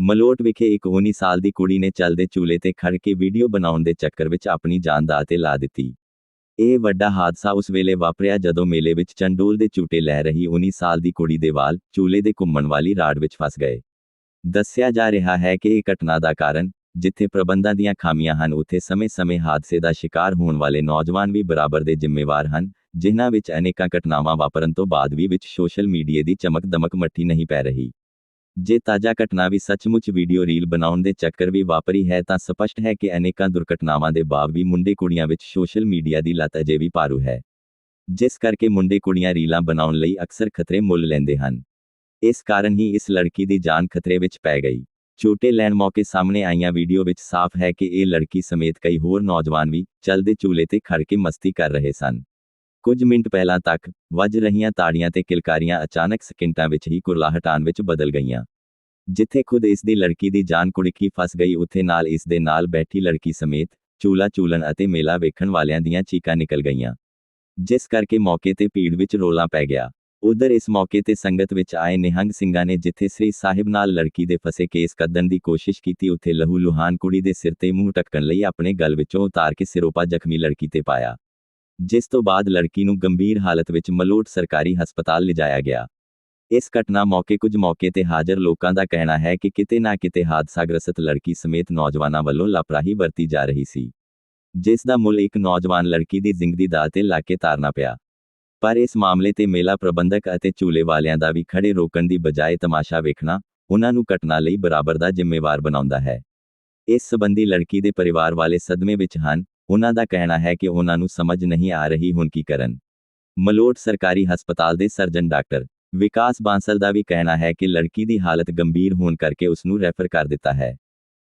ਮਲੋਟ ਵਿਖੇ ਇੱਕ 19 ਸਾਲ ਦੀ ਕੁੜੀ ਨੇ ਚੱਲਦੇ ਚੂਲੇ ਤੇ ਖੜ ਕੇ ਵੀਡੀਓ ਬਣਾਉਣ ਦੇ ਚੱਕਰ ਵਿੱਚ ਆਪਣੀ ਜਾਨ ਦਾ ਤੇ ਲਾ ਦਿੱਤੀ। ਇਹ ਵੱਡਾ ਹਾਦਸਾ ਉਸ ਵੇਲੇ ਵਾਪਰਿਆ ਜਦੋਂ ਮੇਲੇ ਵਿੱਚ ਚੰਡੋਲ ਦੇ ਝੂਟੇ ਲੈ ਰਹੀ 19 ਸਾਲ ਦੀ ਕੁੜੀ ਦੇ ਵਾਲ ਚੂਲੇ ਦੇ ਘੁੰਮਣ ਵਾਲੀ ਰਾੜ ਵਿੱਚ ਫਸ ਗਏ। ਦੱਸਿਆ ਜਾ ਰਿਹਾ ਹੈ ਕਿ ਇਹ ਘਟਨਾ ਦਾ ਕਾਰਨ, ਜਿੱਥੇ ਪ੍ਰਬੰਧਾਂ ਦੀਆਂ ਖਾਮੀਆਂ ਹਨ, ਉੱਥੇ ਸਮੇਂ-ਸਮੇਂ ਹਾਦਸੇ ਦਾ ਸ਼ਿਕਾਰ ਹੋਣ ਵਾਲੇ ਨੌਜਵਾਨ ਵੀ ਬਰਾਬਰ ਦੇ ਜ਼ਿੰਮੇਵਾਰ ਹਨ, ਜਿਨ੍ਹਾਂ ਵਿੱਚ ਅਨੇਕਾਂ ਘਟਨਾਵਾਂ ਵਾਪਰਨ ਤੋਂ ਬਾਅਦ ਵੀ ਵਿੱਚ ਸੋਸ਼ਲ ਮੀਡੀਆ ਦੀ ਚਮਕ ਦਮਕ ਮੱਠੀ ਨਹੀਂ ਪੈ ਰਹੀ। ਜੇ ਤਾਜ਼ਾ ਘਟਨਾ ਵੀ ਸੱਚਮੁੱਚ ਵੀਡੀਓ ਰੀਲ ਬਣਾਉਣ ਦੇ ਚੱਕਰ ਵੀ ਵਾਪਰੀ ਹੈ ਤਾਂ ਸਪਸ਼ਟ ਹੈ ਕਿ ਅਨੇਕਾਂ ਦੁਰਘਟਨਾਵਾਂ ਦੇ ਬਾਵ ਵੀ ਮੁੰਡੇ ਕੁੜੀਆਂ ਵਿੱਚ ਸੋਸ਼ਲ ਮੀਡੀਆ ਦੀ ਲਤ ਅਜੇ ਵੀ ਪਾਰੂ ਹੈ। ਜਿਸ ਕਰਕੇ ਮੁੰਡੇ ਕੁੜੀਆਂ ਰੀਲਾਂ ਬਣਾਉਣ ਲਈ ਅਕਸਰ ਖਤਰੇ ਮੁੱਲ ਲੈਂਦੇ ਹਨ। ਇਸ ਕਾਰਨ ਹੀ ਇਸ ਲੜਕੀ ਦੀ ਜਾਨ ਖਤਰੇ ਵਿੱਚ ਪੈ ਗਈ। ਛੋਟੇ ਲੈਣ ਮੌਕੇ ਸਾਹਮਣੇ ਆਈਆਂ ਵੀਡੀਓ ਵਿੱਚ ਸਾਫ਼ ਹੈ ਕਿ ਇਹ ਲੜਕੀ ਸਮੇਤ ਕਈ ਹੋਰ ਨੌਜਵਾਨ ਵੀ ਚਲਦੇ ਚੂਲੇ ਤੇ ਖੜ ਕੇ ਮਸਤੀ ਕਰ ਰਹੇ ਸਨ। ਕੁਝ ਮਿੰਟ ਪਹਿਲਾਂ ਤੱਕ, ਵੱਜ ਰਹੀਆਂ ਤਾੜੀਆਂ ਤੇ ਕਿਲਕਾਰੀਆਂ ਅਚਾਨਕ ਸਕਿੰਟਾਂ ਵਿੱਚ ਹੀ ਕੁਰਲਾਹਟਾਂ ਵਿੱਚ ਬਦਲ ਗਈਆਂ। ਜਿੱਥੇ ਖੁਦ ਇਸ ਦੀ ਲੜਕੀ ਦੀ ਜਾਨ ਕੁੜਕੀ ਫਸ ਗਈ, ਉੱਥੇ ਨਾਲ ਇਸ ਦੇ ਨਾਲ ਬੈਠੀ ਲੜਕੀ ਸਮੇਤ ਚੂਲਾ ਚੂਲਣ ਅਤੇ ਮੇਲਾ ਵੇਖਣ ਵਾਲਿਆਂ ਦੀਆਂ ਚੀਕਾਂ ਨਿਕਲ ਗਈਆਂ। ਜਿਸ ਕਰਕੇ ਮੌਕੇ ਤੇ ਭੀੜ ਵਿੱਚ ਰੋਲਾ ਪੈ ਗਿਆ। ਉਧਰ ਇਸ ਮੌਕੇ ਤੇ ਸੰਗਤ ਵਿੱਚ ਆਏ ਨਿਹੰਗ ਸਿੰਘਾਂ ਨੇ ਜਿੱਥੇ ਸ੍ਰੀ ਸਾਹਿਬ ਨਾਲ ਲੜਕੀ ਦੇ ਫਸੇ ਕੇਸ ਕੱਢਣ ਦੀ ਕੋਸ਼ਿਸ਼ ਕੀਤੀ, ਉੱਥੇ ਲਹੂ ਲੁਹਾਨ ਕੁੜੀ ਦੇ ਸਿਰ ਤੇ ਮੂੰਹ ਟੱਕਣ ਲਈ ਆਪਣੇ ਗਲ ਵਿੱਚੋਂ ਉਤਾਰ ਕੇ ਸਿਰੋਪਾ ਜ਼ਖਮੀ ਲੜਕੀ ਤੇ ਪਾਇਆ। ਜਿਸ ਤੋਂ ਬਾਅਦ ਲੜਕੀ ਨੂੰ ਗੰਭੀਰ ਹਾਲਤ ਵਿੱਚ ਮਲੋਟ ਸਰਕਾਰੀ ਹਸਪਤਾਲ ਲਿਜਾਇਆ ਗਿਆ। ਇਸ ਘਟਨਾ ਮੌਕੇ ਕੁਝ ਮੌਕੇ ਤੇ ਹਾਜ਼ਰ ਲੋਕਾਂ ਦਾ ਕਹਿਣਾ ਹੈ ਕਿ ਕਿਤੇ ਨਾ ਕਿਤੇ ਹਾਦਸਾਗ੍ਰਸਤ ਲੜਕੀ ਸਮੇਤ ਨੌਜਵਾਨਾਂ ਵੱਲੋਂ ਲਾਪਰਾਹੀ ਵਰਤੀ ਜਾ ਰਹੀ ਸੀ। ਜਿਸ ਦਾ ਮੁੱਲ ਇੱਕ ਨੌਜਵਾਨ ਲੜਕੀ ਦੀ ਜ਼ਿੰਦਗੀ ਦਾ ਤੇ ਲਾ ਕੇ ਤਾਰਨਾ ਪਿਆ। ਪਰ ਇਸ ਮਾਮਲੇ ਤੇ ਮੇਲਾ ਪ੍ਰਬੰਧਕ ਅਤੇ ਝੂਲੇ ਵਾਲਿਆਂ ਦਾ ਵੀ ਖੜੇ ਰੋਕਣ ਦੀ ਬਜਾਏ ਤਮਾਸ਼ਾ ਵੇਖਣਾ ਉਹਨਾਂ ਨੂੰ ਘਟਨਾ ਲਈ ਬਰਾਬਰ ਦਾ ਜ਼ਿੰਮੇਵਾਰ ਬਣਾਉਂਦਾ ਹੈ। ਇਸ ਸਬੰਧੀ ਲੜਕੀ ਦੇ ਪਰਿਵਾਰ ਵਾਲੇ ਸਦਮੇ ਵਿੱਚ ਹਨ। ਉਹਨਾਂ ਦਾ ਕਹਿਣਾ ਹੈ ਕਿ ਉਹਨਾਂ ਨੂੰ ਸਮਝ ਨਹੀਂ ਆ ਰਹੀ ਹੁਣ ਕੀ ਕਰਨ। ਮਲੋਟ ਸਰਕਾਰੀ ਹਸਪਤਾਲ ਦੇ ਸਰਜਨ ਡਾਕਟਰ ਵਿਕਾਸ ਬਾਂਸਲ ਦਾ ਵੀ ਕਹਿਣਾ ਹੈ ਕਿ ਲੜਕੀ ਦੀ ਹਾਲਤ ਗੰਭੀਰ ਹੋਣ ਕਰਕੇ ਉਸ ਨੂੰ ਰੈਫਰ ਕਰ ਦਿੱਤਾ ਹੈ।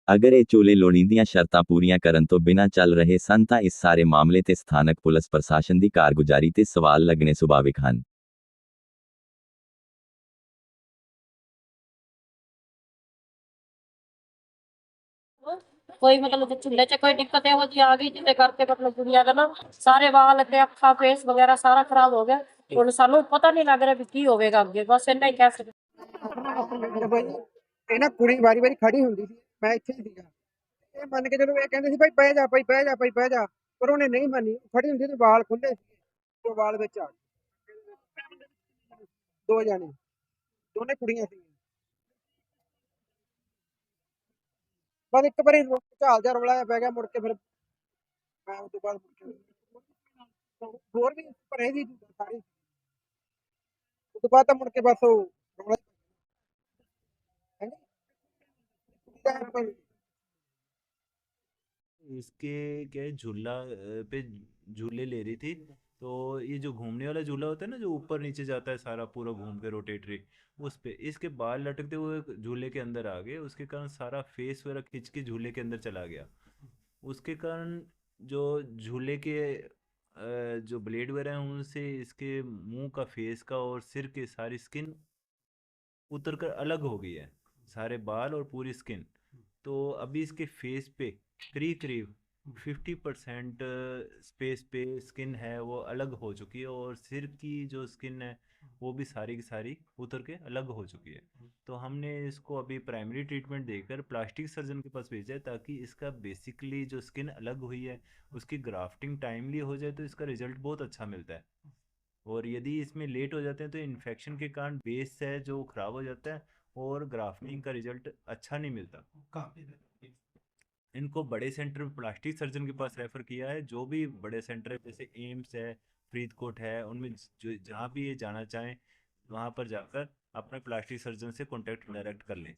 ਅਗਰ ਇਹ ਚੋਲੇ ਲੋੜੀਂਦੀਆਂ ਸ਼ਰਤਾਂ ਪੂਰੀਆਂ ਕਰਨ ਤੋਂ ਬਿਨਾਂ ਚੱਲ ਰਹੇ ਸਨ ਤਾਂ ਇਸ ਸਾਰੇ ਮਾਮਲੇ ਤੇ ਸਥਾਨਕ ਪੁਲਿਸ ਪ੍ਰਸ਼ਾਸਨ ਦੀ ਕਾਰਗੁਜ਼ਾਰੀ ਤੇ ਸਵਾਲ ਲੱਗਣੇ ਸੁਭਾਵਿਕ ਹਨ। ਕੋਈ ਮਤਲਬ ਚੁੱਲ੍ਹੇ 'ਚ ਕੋਈ ਦਿੱਕਤ ਇਹੋ ਜਿਹੀ ਆ ਗਈ, ਜਿਹਦੇ ਕਰਕੇ ਮਤਲਬ ਕੁੜੀਆਂ ਦਾ ਨਾ ਸਾਰੇ ਵਾਲ ਤੇ ਅੱਖਾਂ ਫੇਸ ਵਗੈਰਾ ਸਾਰਾ ਖਰਾਬ ਹੋ ਗਿਆ। ਹੁਣ ਸਾਨੂੰ ਪਤਾ ਨਹੀਂ ਲੱਗ ਰਿਹਾ ਵੀ ਕੀ ਹੋਵੇਗਾ ਅੱਗੇ, ਬਸ ਇੰਨਾ ਹੀ ਕਹਿ ਸਕਦੇ। ਇਹ ਨਾ ਕੁੜੀ ਵਾਰੀ ਵਾਰੀ ਖੜੀ ਹੁੰਦੀ ਸੀ, ਮੈਂ ਇੱਥੇ ਹੀ ਸੀਗਾ। ਇਹ ਮੰਨ ਕੇ ਚਲੋ, ਇਹ ਕਹਿੰਦੇ ਸੀ, ਭਾਈ ਬਹਿ ਜਾ, ਭਾਈ ਬਹਿ ਜਾ, ਭਾਈ ਬਹਿ ਜਾ। ਪਰ ਉਹਨੇ ਨਹੀਂ ਮੰਨੀ ਖੜੀ ਹੁੰਦੀ ਤੇ ਵਾਲ ਖੁੱਲੇ ਸੀ, ਉਹ ਵਾਲ ਵਿੱਚ ਆ ਗਏ ਦੋ ਜਾਣੇ, ਦੋਨੇ ਕੁੜੀਆਂ ਸੀ। ਬਸ ਇੱਕ ਵਾਰੀ ਰੁ- ਝਾਲ ਜਾ ਰੌਲਾ ਜਿਹਾ ਪੈ ਗਿਆ ਮੁੜ ਕੇ ਫਿਰ ਮੈਂ ਉਸ ਤੋਂ ਬਾਅਦ ਮੁੜ ਕੇ ਹੋਰ ਵੀ ਭਰੇ ਸੀ ਸਾਰੇ ਉਸ ਤੋਂ ਬਾਅਦ ਤਾਂ ਮੁੜ ਕੇ ਬਸ ਉਹ ਰੌਲਾ ਹਾਂਜੀ इसके क्या है झूला अ, पे झूले ले रही थी तो ये जो घूमने वाला झूला होता है ना, जो ऊपर नीचे जाता है सारा पूरा घूम के रोटेटरी, उस पर इसके बाल लटकते हुए झूले के अंदर आ गए, उसके कारण सारा फेस वगैरह खिंच के झूले के अंदर चला गया। उसके कारण जो झूले के जो ब्लेड वगैरह हैं, उनसे इसके मुँह का फेस का और सिर की सारी स्किन उतर कर अलग हो गई है, सारे बाल और पूरी स्किन। तो अभी इसके फेस पे करीब करीब फिफ्टी परसेंट स्पेस पे स्किन है, वो अलग हो चुकी है और सिर की जो स्किन है, वो भी सारी की सारी उतर के अलग हो चुकी है। तो हमने इसको अभी प्राइमरी ट्रीटमेंट देकर प्लास्टिक सर्जन के पास भेजा है ताकि इसका बेसिकली जो स्किन अलग हुई है, उसकी ग्राफ्टिंग टाइमली हो जाए तो इसका रिज़ल्ट बहुत अच्छा मिलता है। और यदि इसमें लेट हो जाते हैं तो इन्फेक्शन के कारण बेस है जो ख़राब हो जाता है और ग्राफ्टिंग का रिज़ल्ट अच्छा नहीं मिलता। इनको बड़े सेंटर प्लास्टिक सर्जन के पास रेफर किया है, जो भी बड़े सेंटर है, जैसे एम्स है, फरीदकोट है, उनमें जो जहाँ भी ये जाना चाहें, वहाँ पर जाकर अपने प्लास्टिक सर्जन से कॉन्टेक्ट डायरेक्ट कर लें।